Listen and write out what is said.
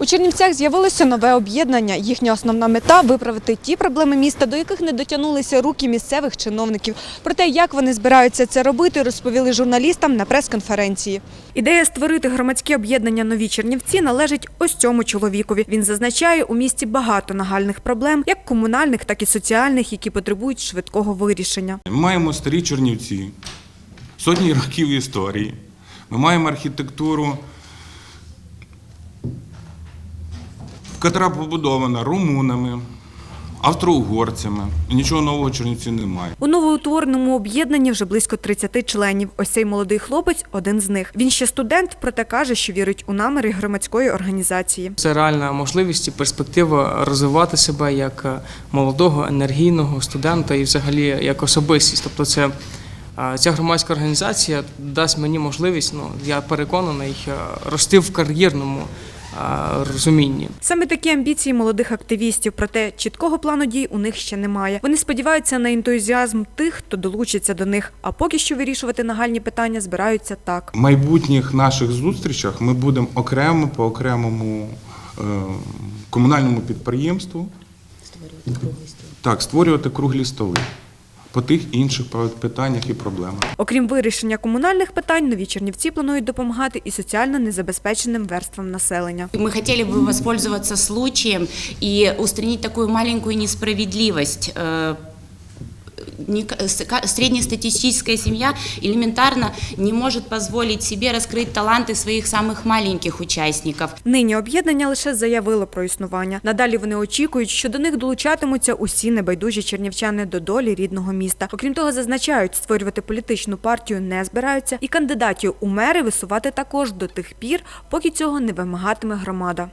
У Чернівцях з'явилося нове об'єднання. Їхня основна мета виправити ті проблеми міста, до яких не дотягнулися руки місцевих чиновників. Про те, як вони збираються це робити, розповіли журналістам на прес-конференції. Ідея створити громадське об'єднання Нові Чернівці належить ось цьому чоловікові. Він зазначає, у місті багато нагальних проблем, як комунальних, так і соціальних, які потребують швидкого вирішення. Ми маємо старі Чернівці, сотні років історії. Ми маємо архітектуру, яка побудована румунами, австро-угорцями. Нічого нового в Чернівці немає. У новоутвореному об'єднанні вже близько 30 членів. Ось цей молодий хлопець один з них. Він ще студент, проте каже, що вірить у наміри громадської організації. Це реальна можливість і перспектива розвивати себе як е, молодого енергійного студента і взагалі як особистість. Тобто, це е, ця громадська організація дасть мені можливість, ну я переконаний, е, рости в кар'єрному розумінні. Саме такі амбіції молодих активістів, проте чіткого плану дій у них ще немає. Вони сподіваються на ентузіазм тих, хто долучиться до них. А поки що вирішувати нагальні питання збираються так. В майбутніх наших зустрічах ми будемо окремо по окремому е, комунальному підприємству так, створювати круглі столи по тих інших питаннях і проблемах. Окрім вирішення комунальних питань, нові чернівці планують допомагати і соціально незабезпеченим верствам населення. Ми хотіли б воспользуватися случаєм і устранити таку маленьку несправедливость Э, не- с- ка- Среднестатистическая семья элементарно не может позволить себе раскрыть таланты своих самых маленьких участников. Нині об'єднання лише заявило про існування. Надалі вони очікують, що до них долучатимуться усі небайдужі чернівчани до долі рідного міста. Окрім того, зазначають, створювати політичну партію не збираються, і кандидатів у мери висувати також до тих пір, поки цього не вимагатиме громада.